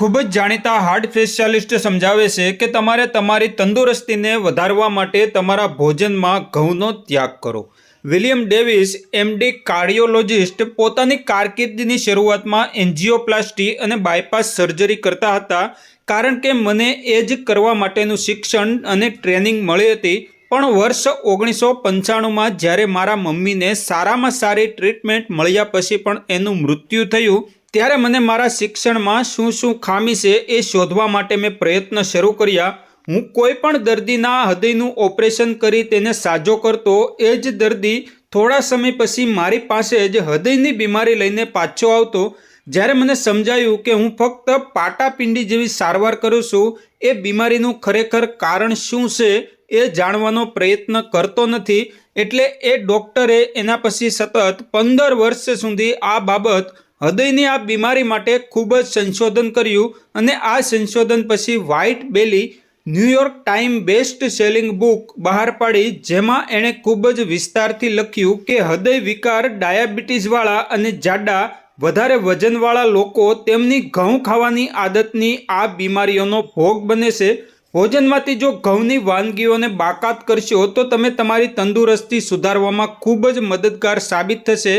ખૂબ જ જાણીતા હાર્ટ સ્પેશિયાલિસ્ટ સમજાવે છે કે તમારે તમારી તંદુરસ્તીને વધારવા માટે તમારા ભોજનમાં ઘઉંનો ત્યાગ કરો. વિલિયમ ડેવિસ એમડી કાર્ડિયોલોજિસ્ટ, પોતાની કારકિર્દીની શરૂઆતમાં એન્જિયોપ્લાસ્ટી અને બાયપાસ સર્જરી કરતા હતા કારણ કે મને એ જ કરવા માટેનું શિક્ષણ અને ટ્રેનિંગ મળી હતી. પણ વર્ષ ઓગણીસો પંચાણુંમાં જ્યારે મારા મમ્મીને સારામાં સારી ટ્રીટમેન્ટ મળ્યા પછી પણ એનું મૃત્યુ થયું ત્યારે મને મારા શિક્ષણમાં શું શું ખામી છે એ શોધવા માટે મેં પ્રયત્ન શરૂ કર્યા. હું કોઈ પણ દર્દીના હૃદયનું ઓપરેશન કરી તેને સાજો કરતો એ જ દર્દી થોડા સમય પછી મારી પાસે જ હૃદયની બીમારી લઈને પાછો આવતો. જ્યારે મને સમજાયું કે હું ફક્ત પાટાપિંડી જેવી સારવાર કરું છું, એ બીમારીનું ખરેખર કારણ શું છે એ જાણવાનો પ્રયત્ન કરતો નથી. એટલે એ ડૉક્ટરે એના પછી સતત પંદર વર્ષ સુધી આ બાબત હૃદયની આ બીમારી માટે ખૂબ જ સંશોધન કર્યું અને આ સંશોધન પછી white belly New York time best selling book બહાર પાડી, જેમાં એણે ખૂબ જ વિસ્તારથી લખ્યું કે હૃદય વિકાર ડાયાબિટીસવાળા અને જાડા, વધારે વજનવાળા લોકો તેમની ઘઉં ખાવાની આદતની આ બીમારીઓનો ભોગ બને છે. ભોજનમાંથી જો ઘઉંની વાનગીઓને બાકાત કરશો, તો તમે તમારી તંદુરસ્તી સુધારવામાં ખૂબ જ મદદગાર સાબિત થશે.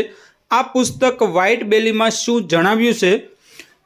આ પુસ્તક વ્હાઇટ બેલીમાં શું જણાવ્યું છે?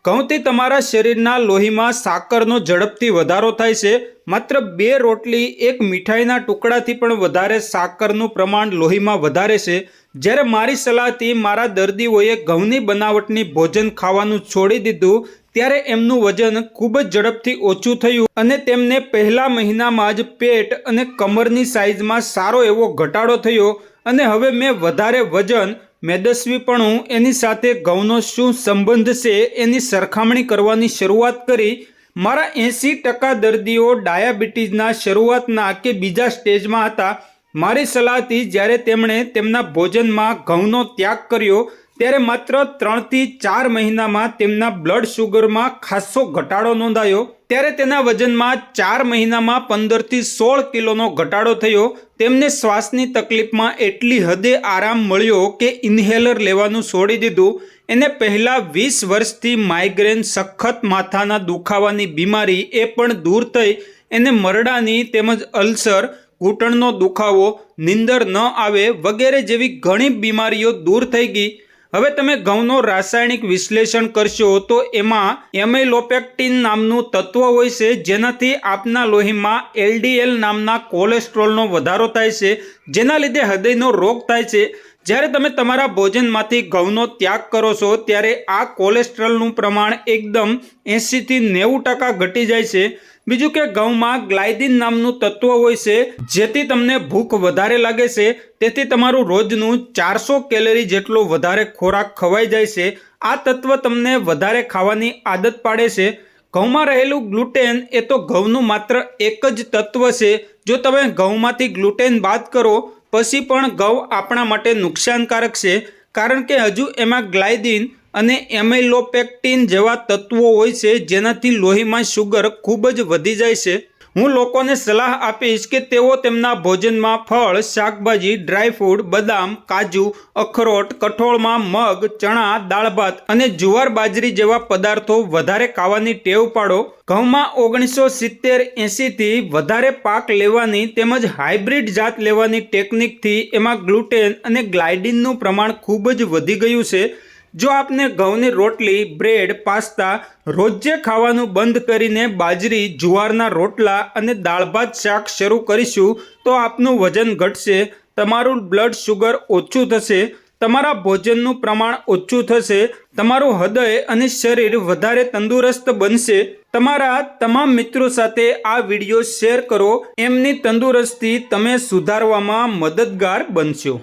ઘઉંથી તમારા શરીરના લોહીમાં સાકરનો ઝડપથી વધારો થાય છે. માત્ર બે રોટલી એક મીઠાઈના ટુકડાથી પણ વધારે સાકરનું પ્રમાણ લોહીમાં વધારે છે. જ્યારે મારી સલાહથી મારા દર્દીઓએ ઘઉંની બનાવટની ભોજન ખાવાનું છોડી દીધું, ત્યારે એમનું વજન ખૂબ જ ઝડપથી ઓછું થયું અને તેમને પહેલા મહિનામાં જ પેટ અને કમરની સાઇઝમાં સારો એવો ઘટાડો થયો. અને હવે મેં વધારે વજન મેદસ્વીપણું એની સાથે ઘઉંનો શું સંબંધ છે એની સરખામણી કરવાની શરૂઆત કરી. મારા એંસી ટકા દર્દીઓ ડાયાબિટીસના શરૂઆતના કે બીજા સ્ટેજમાં હતા. મારી સલાહથી જ્યારે તેમણે તેમના ભોજનમાં ઘઉંનો ત્યાગ કર્યો ત્યારે માત્ર ત્રણથી ચાર મહિનામાં તેમના બ્લડ શુગરમાં ખાસો ઘટાડો નોંધાયો. ત્યારે તેના વજનમાં ચાર મહિનામાં પંદરથી સોળ કિલોનો ઘટાડો થયો. તેમને શ્વાસની તકલીફમાં એટલી હદે આરામ મળ્યો કે ઇન્હેલર લેવાનું છોડી દીધું. એને પહેલાં વીસ વર્ષથી માઇગ્રેન સખત માથાના દુખાવાની બીમારી એ પણ દૂર થઈ. એને મરડાની તેમજ અલ્સર, ઘૂંટણનો દુખાવો, નીંદર ન આવે વગેરે જેવી ઘણી બીમારીઓ દૂર થઈ ગઈ. હવે તમે ઘઉંનો રાસાયણિક વિશ્લેષણ કરશો તો એમાં એમેલોપેક્ટિન નામનું તત્વ હોય છે, જેનાથી આપના લોહીમાં એલડીએલ નામના કોલેસ્ટ્રોલનો વધારો થાય છે, જેના લીધે હૃદયનો રોગ થાય છે. જ્યારે તમે તમારા ભોજનમાંથી ઘઉંનો ત્યાગ કરો છો, ત્યારે આ કોલેસ્ટ્રોલનું પ્રમાણ એકદમ એંશીથી નેવું ટકા ઘટી જાય છે. બીજું કે ઘઉંમાં ગ્લાયડિન નામનું તત્વ હોય છે, જેથી તમને ભૂખ વધારે લાગે છે. તેથી તમારું રોજનું ચારસો કેલરી જેટલો વધારે ખોરાક ખવાઈ જાય છે. આ તત્વ તમને વધારે ખાવાની આદત પાડે છે. ઘઉંમાં રહેલું ગ્લુટેન એ તો ઘઉંનું માત્ર એક જ તત્વ છે. જો તમે ઘઉંમાંથી ગ્લુટેન બાદ કરો પછી પણ ઘઉં આપણા માટે નુકસાનકારક છે, કારણ કે હજુ એમાં ગ્લાયડિન અને એમેલોપેક્ટિન જેવા તત્વો હોય છે, જેનાથી લોહીમાં શુગર ખૂબ જ વધી જાય છે. હું લોકોને સલાહ આપીશ કે તેઓ તેમના ભોજનમાં ફળ, શાકભાજી ડ્રાયફ્રૂટ બદામ, કાજુ, અખરોટ, કઠોળમાં મગ, ચણા, દાળ ભાત અને જુવાર બાજરી જેવા પદાર્થો વધારે ખાવાની ટેવ પાડો. ઘઉંમાં ઓગણીસો સિત્તેર એંસીથી વધારે પાક લેવાની તેમજ હાઇબ્રિડ જાત લેવાની ટેકનિકથી એમાં ગ્લુટેન અને ગ્લાયડિનનું પ્રમાણ ખૂબ જ વધી ગયું છે. જો આપને ઘઉંની રોટલી, બ્રેડ, પાસ્તા રોજે ખાવાનું બંધ કરીને બાજરી, જુવારના રોટલા અને દાળ ભાત શાક શરૂ કરીશું, તો આપનું વજન ઘટશે, તમારું બ્લડ શુગર ઓછું થશે, તમારા ભોજનનું પ્રમાણ ઓછું થશે, તમારું હૃદય અને શરીર વધારે તંદુરસ્ત બનશે. તમારા તમામ મિત્રો સાથે આ વીડિયો શેર કરો, એમની તંદુરસ્તી તમે સુધારવામાં મદદગાર બનશો.